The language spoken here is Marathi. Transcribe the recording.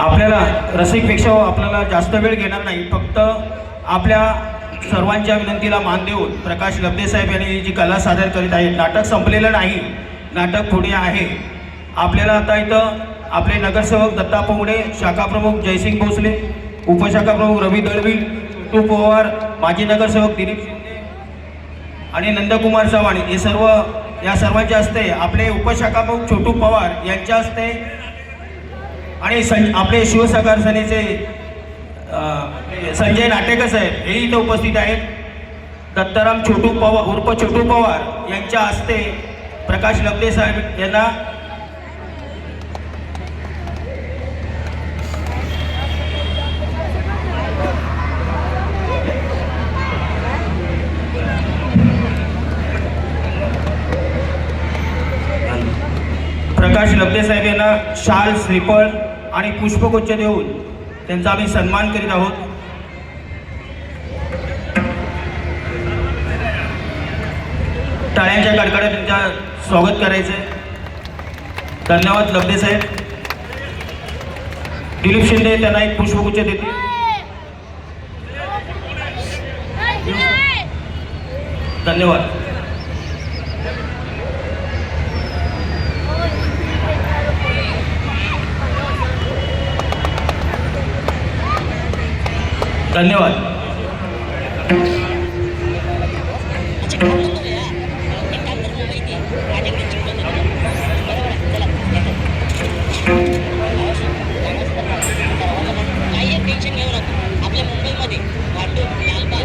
आपल्याला रसिकपेक्षा आपल्याला जास्त वेळ घेणार नाही. फक्त आपल्या सर्वांच्या विनंतीला मान देऊन प्रकाश लब्धे साहेब यांनी जी कला सादर करीत आहेत नाटक संपलेलं नाही नाटक पुढे आहे. आपल्याला आता इथं आपले नगरसेवक दत्ता पोंगडे शाखाप्रमुख जयसिंग भोसले उपशाखाप्रमुख रवी दळवी टू पवार माजी नगरसेवक दिलीप शिंदे आणि नंदकुमार चव्हाण हे सर्व या सर्वांच्या हस्ते आपले उपशाखाप्रमुख छोटू पवार यांच्या हस्ते आणि सं आपले शिवसहकार सेनेचे संजय नाटेकर साहेब हेही इथं उपस्थित आहेत. दत्ताराम छोटू पवार उर्फ छोटू पवार यांच्या हस्ते प्रकाश लब्धे साहेब यांना प्रकाश लब्धे साहेब यांना शाल श्रीफळ आणि पुष्पगुच्छ देऊन त्यांचा आम्ही सन्मान करीत आहोत. टाळ्यांच्या कडकड्यात त्यांच्या स्वागत करायचं आहे धन्यवाद लब्धे साहेब. दिलीप शिंदे त्यांना एक पुष्पगुच्छ देते धन्यवाद. धन्यवाद.